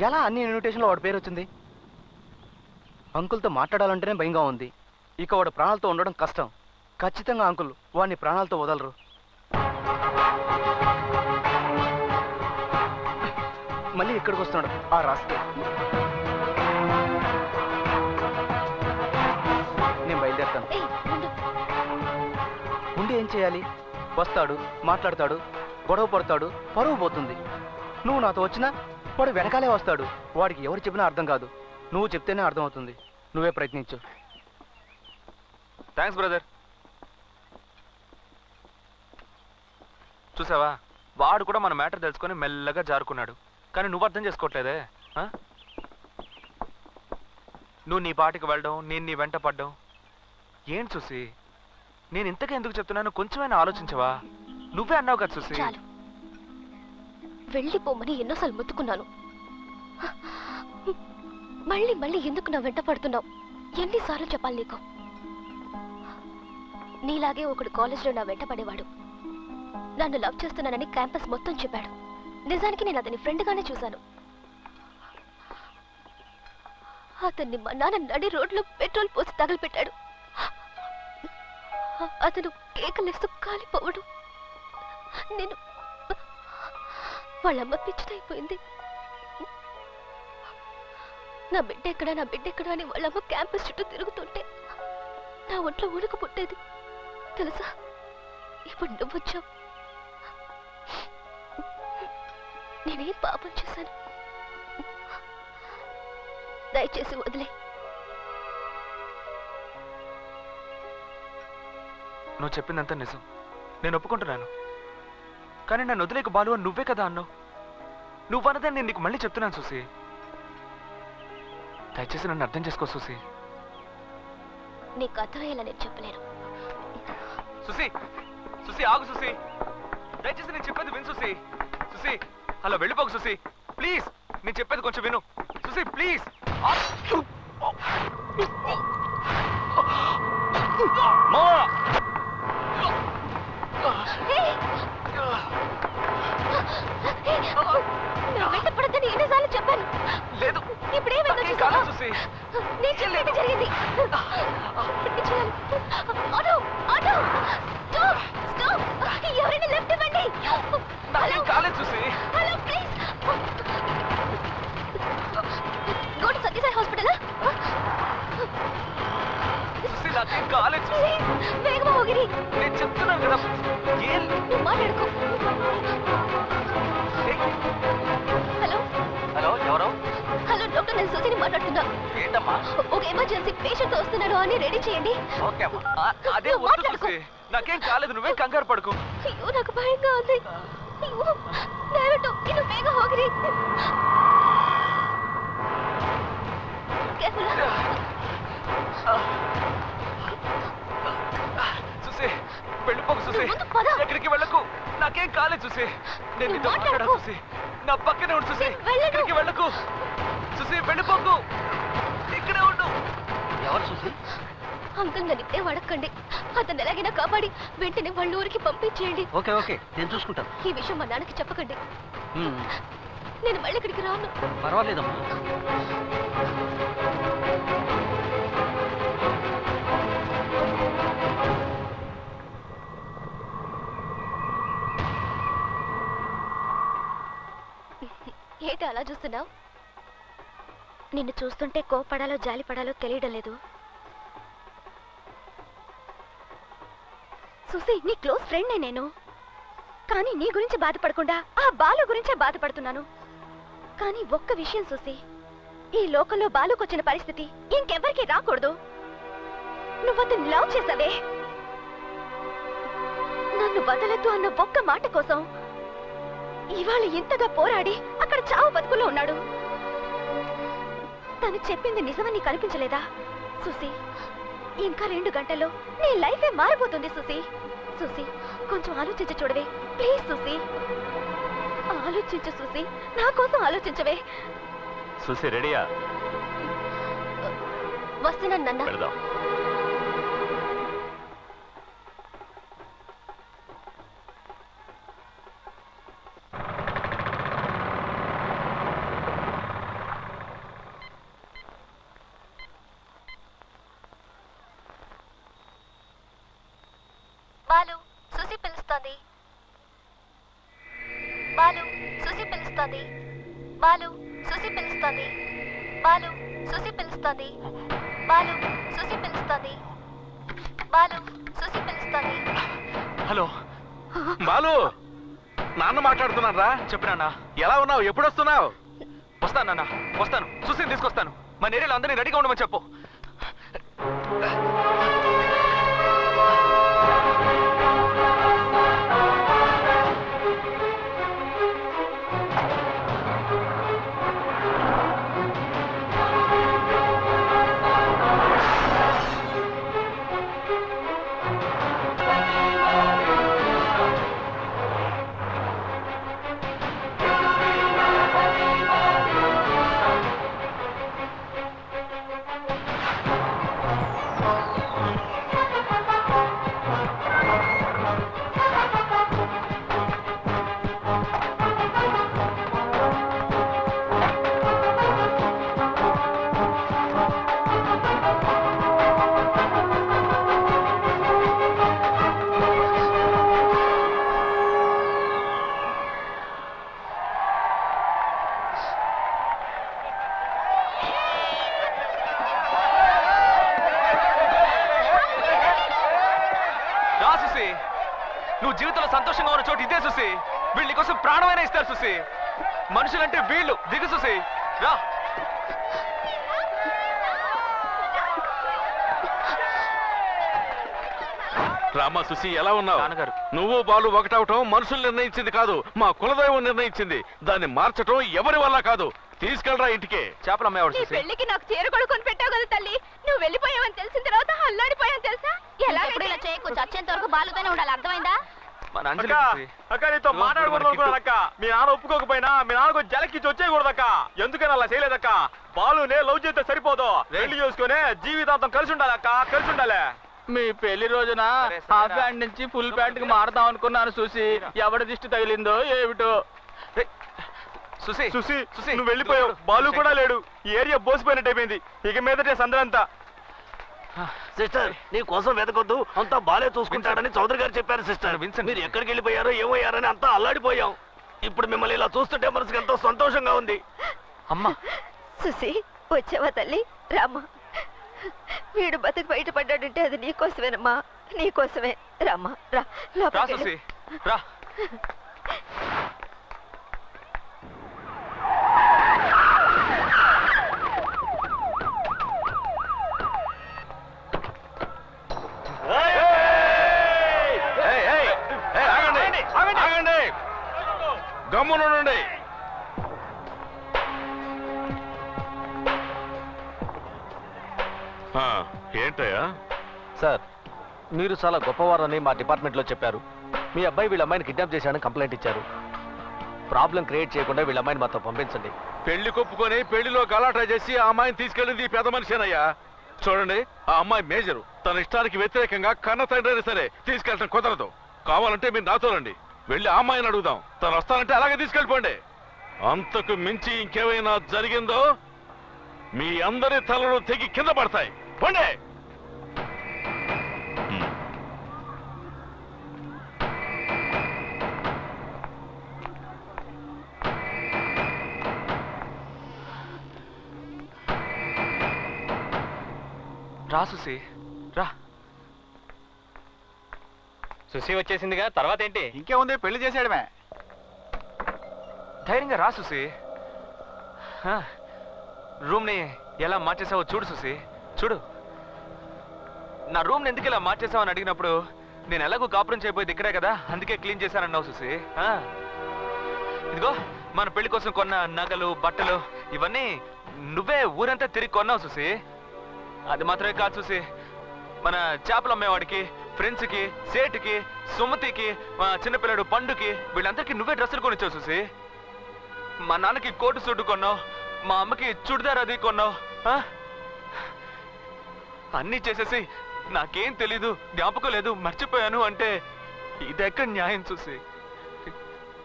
ఎలా అన్ని ఇన్విటేషన్లో వాడి పేరు వచ్చింది? అంకుల్తో మాట్లాడాలంటేనే భయంగా ఉంది. ఇక వాడు ప్రాణాలతో ఉండడం కష్టం. ఖచ్చితంగా అంకుల్ వాడిని ప్రాణాలతో వదలరు. మళ్ళీ ఇక్కడికి వస్తున్నాడు. ఆ రాస్తే. నేను బయలుదేరుతాను. ఉండి ఏం చేయాలి? వస్తాడు మాట్లాడతాడు గొడవ పడతాడు పరువు పోతుంది. నువ్వు నాతో వచ్చినా వాడు వెనకాలే వస్తాడు. వాడికి ఎవరు చెప్పినా అర్థం కాదు. నువ్వు చెప్తేనే అర్థం అవుతుంది నువ్వే ప్రయత్నించు. థ్యాంక్స్ బ్రదర్ చూసావా? వాడు కూడా మన మ్యాటర్ తెలుసుకొని మెల్లగా జారుకున్నాడు. కానీ నువ్వు అర్థం చేసుకోవట్లేదే ఆ? నువ్వు నీ పాటికి వెళ్ళడం నేను నీ వెంట పడ్డం. ఏంటి చూసి నేను ఇంతగా ఎందుకు చెప్తున్నాను కొంచెమైనా ఆలోచించవా? నువ్వే అన్నావు కదా చూసి చాలు. వెళ్ళిపోమని ఎన్నోసార్లు మొత్తుకున్నాను. మళ్ళీ మళ్ళీ ఎందుకు నా వెంట పడుతున్నావు? ఎన్నిసార్లు చెప్పాలి నీకు? నీలాగే ఒకడు కాలేజ్లో నా వెంట పడేవాడు. నన్ను లవ్ చేస్తున్నానని క్యాంపస్ మొత్తం చెప్పాడు. నిజానికి నేను అతని ఫ్రెండ్గానే చూశాను. అతన్ని మా నాన్న నడి రోడ్లో పెట్రోల్ పోసి తగలపెట్టాడు. అతను కేకలేస్తూ కాలిపోవడం. నేను వాళ్ళమ్మ పిచ్చిదైపోయింది నా బిడ్డ ఎక్కడ నా బిడ్డ ఎక్కడ అని వాళ్ళమ్మ క్యాంపస్ చుట్టూ తిరుగుతుంటే నా ఒంట్లో ఉడుకు పుట్టేది. తెలుసా? ఇప్పుడు నువ్వు వచ్చావు. నేనేం పాపం చేశాను? దయచేసి వదిలే. నువ్వు చెప్పిందంతా నిజం. నేను ఒప్పుకుంటున్నాను. కానీ నన్ను వదిలేక బాలు అని నువ్వే కదా అన్నావు. నువ్వు అన్నదే నేను నీకు మళ్ళీ చెప్తున్నాను చూసి దయచేసి నన్ను అర్థం చేసుకో చూసి నీకు అర్థమయ్యేలా నేను చెప్పలేను. సుసి సుసి ఆగు సుసి దయచేసి నేను చెప్పేది విను సుసి సుసి అలా వెళ్ళిపోకు సుసి ప్లీజ్ నేను చెప్పేది కొంచెం విను. సుసి ప్లీజ్. మా నా వెంట పడద్దని ఎన్నిసార్లు చెప్పాను లేదు. ఇప్పుడేమైందో చూసావా? చూసి నేను చెప్పినట్టు జరిగింది. పట్టించుకోవాలి. Auto auto. స్టాప్ స్టాప్ ఎవరైనా లెఫ్ట్ ఇవ్వండి. హలో. కాలేదు చూసి. Hello please. Go to Sathya Sai hospital? చూసి నాకేం కాలేదు చూసి. వేగమా ఊగిరి నేను చెప్తున్నాను కదా ఏం? మాట్లాడుకో. నేను సుధిని మాట్లాడుతున్నా. ఏంటమ్మా? ఒక ఎమర్జెన్సీ పేషెంట్ వస్తున్నాడు అని రెడీ చేయండి. అదే నాకేం కాలేదు నువ్వే కంగారు పడుకు. అయ్యో నాకు భయంగా ఉంది. అయ్యో దయవిಟ್ಟು ఇನ್ನು చూసే వెళ్ళిపోకు చూసే ఎక్కడికి వెళ్ళకు? నాకేం కాలేదు చూసే నేను నీతో చూసే నా పక్కనే ఉండు చూసే ఎక్కడికి వెళ్ళకు? చూసి వెళ్ళిపోకు. ఇక్కడే ఉండు. ఎవరు చూసి? అంకుల్ నన్ను వడకండి. అతను ఎలాగైనా కాపాడి వెంటనే వాళ్ళ ఊరికి పంపించేయండి. Okay okay. నేను చూసుకుంటాను. ఈ విషయం మా నాన్నకి చెప్పకండి. నేను మళ్ళీ ఇక్కడికి రాను. పర్వాలేదమ్మా. ఏంటి అలా చూస్తున్నావు? నిన్ను చూస్తుంటే కోపడాలో జాలిపడాలో తెలియడం లేదు. సుసి నీ క్లోజ్ ఫ్రెండ్నే నేను. కానీ నీ గురించి బాధపడకుండా ఆ బాలు గురించే బాధపడుతున్నాను. కానీ ఒక్క విషయం సుసి ఈ లోకంలో బాలుకొచ్చిన పరిస్థితి ఇంకెవ్వరికి రాకూడదు. నువ్వు అతన్ని లవ్ చేసావే. నన్ను వదలద్దు అన్న ఒక్క మాట కోసం ఇవాళ ఇంతగా పోరాడి అక్కడ చావు బతుకులో ఉన్నాడు. తను చెప్పింది నిజమని నీకు అనిపించలేదా సుసి ఇంకా రెండు గంటల్లో నీ లైఫే మారిపోతుంది సుసి సుసి కొంచెం ఆలోచించి చూడవే. ప్లీజ్ సుసి ఆలోచించు సుసి నా కోసం ఆలోచించవే. చూసి రెడీయా? వస్తున్నాను నన్న. పిలుస్తోంది. బాలు సుసి పిలుస్తోంది. బాలు సుసి పిలుస్తోంది. బాలు సుసి పిలుస్తోంది. బాలు సుసి పిలుస్తోంది. హలో. బాలు నాన్న మాట్లాడుతున్నారా చెప్పు నాన్న. ఎలా ఉన్నావు? ఎప్పుడు వస్తున్నావు వస్తాను నాన్న. వస్తాను. సుశీని తీసుకొస్తాను. మన ఏరియాలో అందరినీ రెడీగా ఉండమని చెప్పు. రామా సుసి ఎలా ఉన్నావు? నాన్నగారు. నువ్వు బాలు ఒకటవటం మనుషులు నిర్ణయించింది కాదు మా కులదైవం నిర్ణయించింది. దాన్ని మార్చటం ఎవరి వల్ల కాదు? తీసుకెళ్ళరా ఇంటికి. చేపలు అమ్మేవాడు నీ సుసి పెళ్ళికి నాకు చీర కొనుక్కొని పెట్టావు కదా తల్లి. నువ్వు వెళ్ళిపోయావని తెలిసిన తర్వాత అల్లాడిపోయాను తెలుసా? ఎలా ఇలా చేయకు చచ్చేంత వరకు బాలుతోనే ఉండాలి అర్థమైందా? మన అంజలి అక్క నీతో మాట్లాడకూడదు మీ నాన్న ఒప్పుకోకపోయినా మీ నాన్నకు జలకిచ్చి వచ్చేయకూడదు అక్క. ఎందుకని అలా చేయలేదక్క? బాలునే లవ్ చేస్తే సరిపోదు. పెళ్ళి చేసుకుని జీవితాంతం కలిసి ఉండాలి అక్క కలిసి ఉండాలి. మీ పెళ్ళి రోజున హాఫ్. ప్యాంట్ నుంచి ఫుల్ ప్యాంట్కి మారదాం అనుకున్నాను చూసి ఎవరి దిష్టి తగిలిందో ఏమిటో. సుసి సుసి సుసి, నువ్వు వెళ్ళిపోయావు. బాలు. కూడా లేడు. ఈ ఏరియా బోసిపోయినట్టు అయిపోయింది. ఇక మీదటే సందరంతా సిస్టర్ నీ కోసం వెతకొద్దు. అంతా బాలే చూసుకుంటాడని చౌదరి గారు చెప్పారు సిస్టర్. విన్సెంట్. మీరు ఎక్కడికి వెళ్ళిపోయారో ఏమయ్యారని అంతా అల్లాడిపోయాం. ఇప్పుడు మిమ్మల్ని ఇలా చూస్తుంటే మనసుకి ఎంతో సంతోషంగా ఉంది. అమ్మా. సుసి వచ్చావా తల్లి? రామ్మా వీడు బతికి బయటపడ్డాడంటే అది నీకోసమేనమ్మా. నీకోసమే. రామ్మా. రా. రా. ఏంటయ్యా? సార్ మీరు చాలా గొప్పవారని మా డిపార్ట్మెంట్లో చెప్పారు. మీ అబ్బాయి వీళ్ళ అమ్మాయిని కిడ్నాప్ చేశాడని కంప్లైంట్ ఇచ్చారు. ప్రాబ్లం క్రియేట్ చేయకుండా వీళ్ళ అమ్మాయిని మాతో పంపించండి. పెళ్ళి కొప్పుకొని పెళ్ళిలో గలాటా చేసి ఆ అమ్మాయిని తీసుకెళ్ళింది ఈ పెద్ద మనిషేనయ్యా. చూడండి ఆ అమ్మాయి మేజరు. తన ఇష్టానికి వ్యతిరేకంగా కన్న తండ్రి సరే తీసుకెళ్ళటం కుదరదు. కావాలంటే మీరు నాతో రండి. వెళ్ళి ఆ అమ్మాయిని అడుగుదాం. తను వస్తానంటే అలాగే తీసుకెళ్ళిపోండి. అంతకు మించి ఇంకేమైనా జరిగిందో మీ అందరి తలలు తెగి కింద పడతాయి. పోండి. రా సుసి రా. సుసి వచ్చేసిందిగా తర్వాత ఏంటి? ఇంకేముంది పెళ్ళి చేసేయడమే. ధైర్యంగా రా సుసి హ, రూమ్ని ఎలా మార్చేసావో చూడు సుసి చూడు నా రూమ్ని ఎందుకు ఇలా మార్చేసావని అడిగినప్పుడు నేను ఎలాగో కాపురం చేయబోయేది ఇక్కడే కదా అందుకే క్లీన్ చేశానన్నావు చూసి ఆ. ఇదిగో మన పెళ్ళి కోసం కొన్న నగలు బట్టలు ఇవన్నీ నువ్వే ఊరంతా తిరిగి కొన్నావు చూసి అది మాత్రమే కాదు చూసి మన చేపలు అమ్మేవాడికి ఫ్రెండ్స్కి సేటుకి సుమతికి మా చిన్నపిల్లడు పండుకి వీళ్ళందరికీ నువ్వే డ్రెస్సులు కొనిచ్చావు చూసి మా నాన్నకి కోటు సూటు కొన్నావు మా అమ్మకి చుడిదార్ అది కొన్నావు ఆ? అన్నీ చేసేసి నాకేం తెలీదు జ్ఞాపకం లేదు మర్చిపోయాను అంటే ఇదెక్కడ న్యాయం చూసి?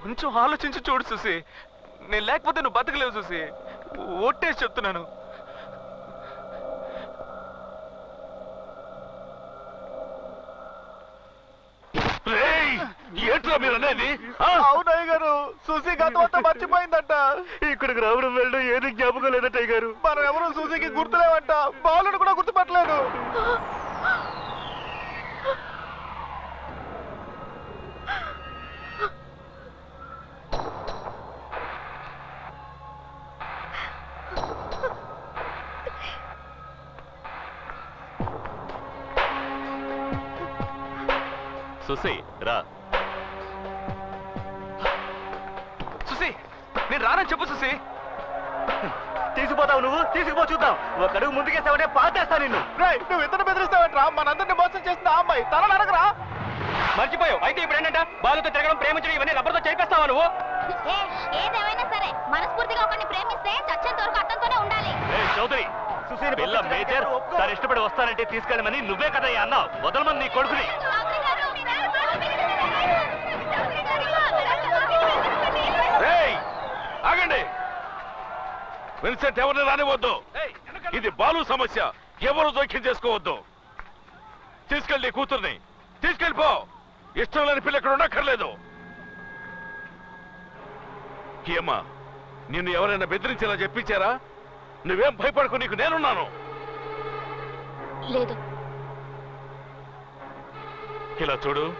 కొంచెం ఆలోచించి చూడు చూసి. నేను లేకపోతే నువ్వు బతకలేవు చూసి. ఒట్టేసి చెప్తున్నాను. ఏంట్రా మీరు అనేది? ఆ? అవునయ్య గారు సుసి మర్చిపోయిందంట. ఇక్కడికి రావడం వెళ్ళడం ఏది జ్ఞాపకం లేదట గారు. మనం ఎవరు సుసికి గుర్తులేవంట. బాలుడు సుసి రా. సుసి నేను రానని చెప్పు సుసి తీసుకుపోతావు నువ్వు తీసుకుపో చూద్దాం. ఒక అడుగు ముందుకేసావంటే పాతేస్తా నిన్ను. రేయ్ నువ్వు ఇతను బెదిరిస్తావంట్రా? మనందరిని మోసం చేసిన ఆ అమ్మాయి. తల నరకరా మర్చిపోయావు. అయితే ఇప్పుడు ఏంటంట బాలుతో తిరగడం ప్రేమించడం ఇవన్నీ రబ్బర్తో చేయిస్తావా నువ్వు? ఏదేమైనా సరే మనస్ఫూర్తిగా ఒకరిని ప్రేమిస్తే చచ్చేంత వరకు అతనితోనే ఉండాలి. చౌదరి పిల్ల మేజర్ తను ఇష్టపడి వస్తానంటే తీసుకెళ్ళమని నువ్వే కదా అన్నావు. వదలమని నీ కొడుకుని. విన్సెంట్ ఎవరిని రానివద్దు ఇది బాలు సమస్య. ఎవరు జోక్యం చేసుకోవద్దు. తీసుకెళ్ళి కూతుర్ని. తీసుకెళ్ళిపో ఇష్టం లేని పిల్ల ఇక్కడ ఉండక్కర్లేదు. ఏమ్మా నిన్ను ఎవరైనా బెదిరించేలా చెప్పించారా? నువ్వేం భయపడకు నీకు నేనున్నాను. లేదు. ఇలా చూడు.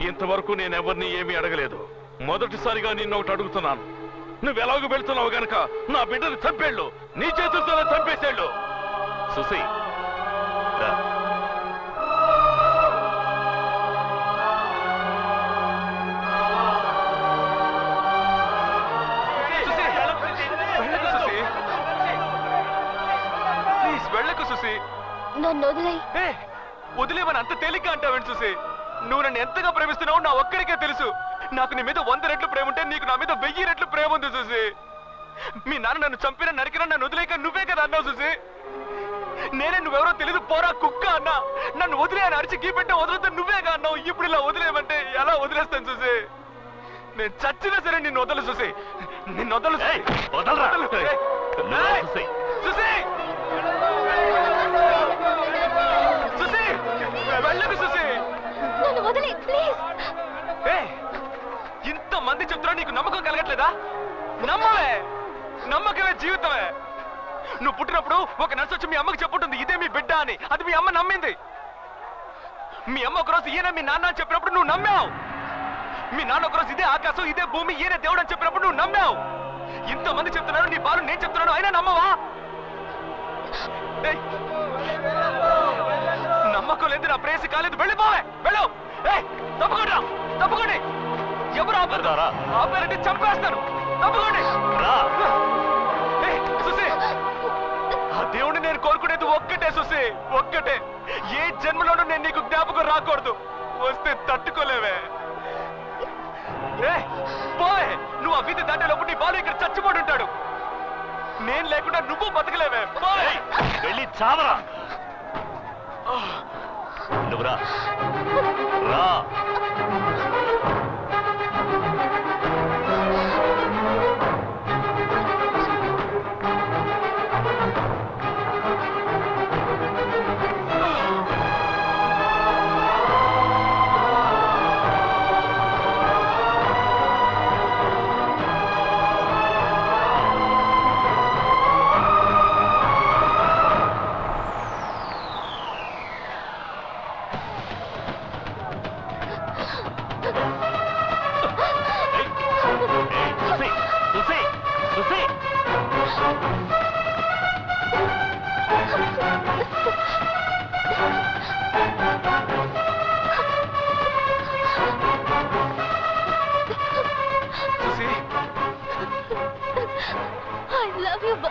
ఇంతవరకు నేను ఎవరిని ఏమీ అడగలేదు. మొదటిసారిగా నిన్ను ఒకటి అడుగుతున్నాను. నువ్వు ఎలాగో వెళ్తున్నావు గనక నా బిడ్డను చంపేళ్ళు నీ చేతులతోనే చంపేసేళ్ళు. సుసి నన్ను వదిలేయి. ఏ వదిలేమని అంత తేలిక అంటావేంటి చూసి నువ్వు నన్ను ఎంతగా ప్రేమిస్తున్నావు నా ఒక్కడికే తెలుసు. నాకు నీ మీద వంద రెట్లు ప్రేమ ఉంటే నీకు నా మీద వెయ్యి రెట్లు ప్రేమ ఉంది చూసి మీ నాన్న నన్ను చంపిన నరికిన నన్ను వదిలేక నువ్వే కదా అన్నావు చూసి నేనే నువ్వెవరో తెలియదు పోరా కుక్క అన్నా. నన్ను వదిలే అని అరిచి గీపెట్టే వదిలితే నువ్వేగా అన్నావు. ఇప్పుడు ఇలా వదిలేయమంటే ఎలా వదిలేస్తాను చూసి నేను చచ్చినా సరే నిన్ను వదలు చూసి నిన్ను వదలు చూసి. ఇంత చెప్తున్నా? నీకు నమ్మకం కలగట్లేదా? నమ్మవే. నమ్మకమే జీవితమే. నువ్వు పుట్టినప్పుడు ఒక నర్సు వచ్చి మీ అమ్మకి చెప్పుంటుంది ఇదే మీ బిడ్డ అని. అది మీ అమ్మ నమ్మింది. మీ అమ్మ ఒకరోజు ఈయన మీ నాన్న అని చెప్పినప్పుడు నువ్వు నమ్మావు. మీ నాన్న ఒకరోజు ఇదే ఆకాశం ఇదే భూమి ఈయన దేవుడు అని చెప్పినప్పుడు నువ్వు నమ్మావు. ఇంతమంది చెప్తున్నారు నీ బాలు నేను చెప్తున్నాను అయినా నమ్మవా? నమ్మకం లేదు నా ప్రేసి కాలేదు. వెళ్ళిపోవే. వెళ్ళు. తప్పకుండా రా. ఆపారంటే చంపేస్తాను తప్పకుండా. రా. సుసి ఆ దేవుడిని నేను కోరుకునేది ఒక్కటే సుసి ఒక్కటే. ఏ జన్మలోనూ నేను నీకు జ్ఞాపకం రాకూడదు. వస్తే తట్టుకోలేవే. పోవే. నువ్వు ఆ వీధి దాటేలోపు నీ బాలు ఇక్కడ చచ్చిపోయి ఉంటాడు. నేను లేకుండా నువ్వు బతకలేవే. ఏయ్, వెళ్ళి చావరా. నువ్వు రా.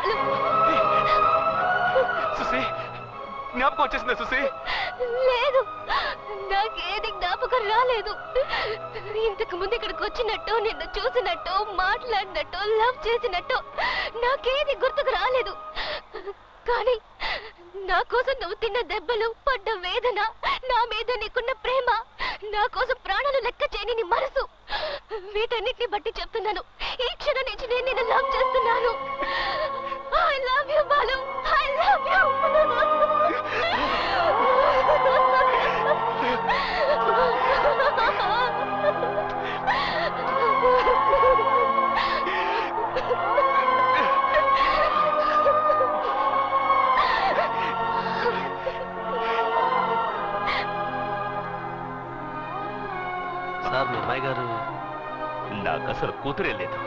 లవ్ యు సుసి జ్ఞాపకం వచ్చేసిందా సుసి లేదు. నాకేది జ్ఞాపకం రాలేదు. ఇంతకు ముందు ఇక్కడికి వచ్చినట్టు నిన్ను చూసినట్టు మాట్లాడినట్టు లవ్ చేసినట్టు నాకేది గుర్తుకు రాలేదు. కానీ నా కోసం నువ్వు తిన్న దెబ్బలు పడ్డ వేదన నా మీద నీకున్న ప్రేమ నా కోసం ప్రాణాలు లెక్క చేయని నీ మనసు వీటన్నిటిని బట్టి చెప్తున్నాను. ఈ క్షణం నుంచి నేను నిన్ను లవ్ చేస్తున్నాను. I love you Balu I love you sir మీ అమ్మాయి గారు నాకు అసలు కూతురే లేదు.